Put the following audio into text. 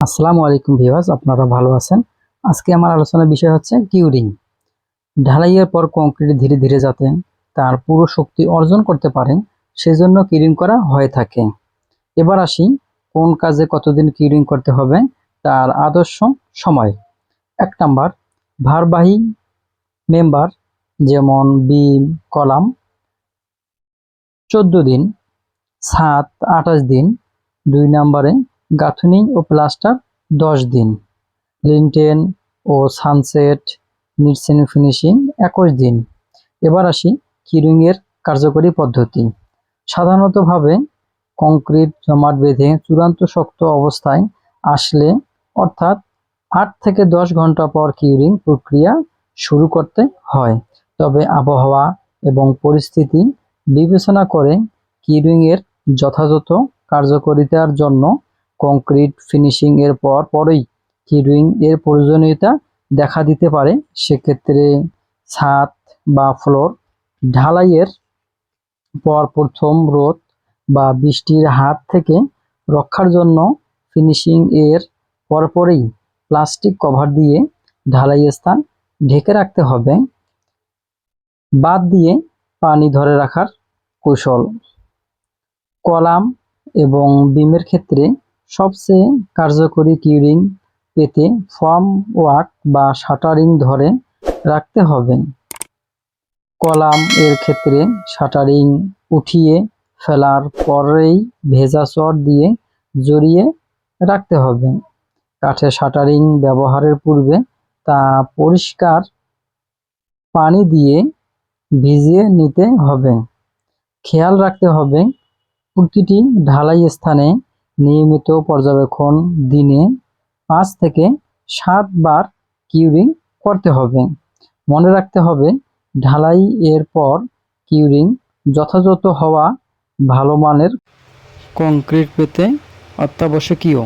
আসসালামু আলাইকুম ভিউয়ার্স, আপনারা ভালো আছেন? আজকে আমার আলোচনার বিষয় হচ্ছে কিউরিং। ঢালাইয়ের পর কংক্রিট ধীরে ধীরে যাতে তার পুরো শক্তি অর্জন করতে পারে সেজন্য কিউরিং করা হয়ে থাকে। এবার আসি, কোন কাজে কতদিন কিউরিং করতে হবে, তার আদর্শ সময়। এক নাম্বার, ভারবাহী মেম্বার যেমন বিম কলাম, চোদ্দ দিন, সাত, আঠাশ দিন। দুই নম্বরে গাঁথুনি ও প্লাস্টার দশ দিন। লিনটেন ও সানসেট মিডসেন ফিনিশিং একুশ দিন। এবার আসি কিরিংয়ের কার্যকরী পদ্ধতি। সাধারণতভাবে কংক্রিট, জমাট বেঁধে চূড়ান্ত শক্ত অবস্থায় আসলে, অর্থাৎ আট থেকে দশ ঘণ্টা পর কিউরিং প্রক্রিয়া শুরু করতে হয়। তবে আবহাওয়া এবং পরিস্থিতি বিবেচনা করে কিউরিংয়ের যথাযথ কার্যকারিতার জন্য কংক্রিট ফিনিশিং এর পর পরেই কিউরিং এর প্রয়োজনীয়তা দেখা দিতে পারে। সেক্ষেত্রে ছাদ বা ফ্লোর ঢালাইয়ের পর প্রথম রোদ বা বৃষ্টির হাত থেকে রক্ষার জন্য ফিনিশিং এর পরপরই প্লাস্টিক কভার দিয়ে ঢালাই স্থান ঢেকে রাখতে হবে। বাদ দিয়ে পানি ধরে রাখার কৌশল। কলাম এবং বিমের ক্ষেত্রে সবচেয়ে কার্যকরী কিউরিং পেতে ফর্ম ওয়ার্ক বা শাটারিং ধরে রাখতে হবে। কলাম এর ক্ষেত্রে শাটারিং উঠিয়ে ফেলার পরেই ভেজা চট দিয়ে জড়িয়ে রাখতে হবে। কাঠের শাটারিং ব্যবহারের পূর্বে তা পরিষ্কার পানি দিয়ে ভিজিয়ে নিতে হবে। খেয়াল রাখতে হবে প্রতিটি ঢালাই স্থানে নিয়মিত পর্যবেক্ষণ দিনে পাঁচ থেকে সাতবার কিউরিং করতে হবে। মনে রাখতে হবে, ঢালাই এর পর কিউরিং যথাযথ হওয়া ভালো মানের কংক্রিট পেতে অত্যাবশ্যকীয়।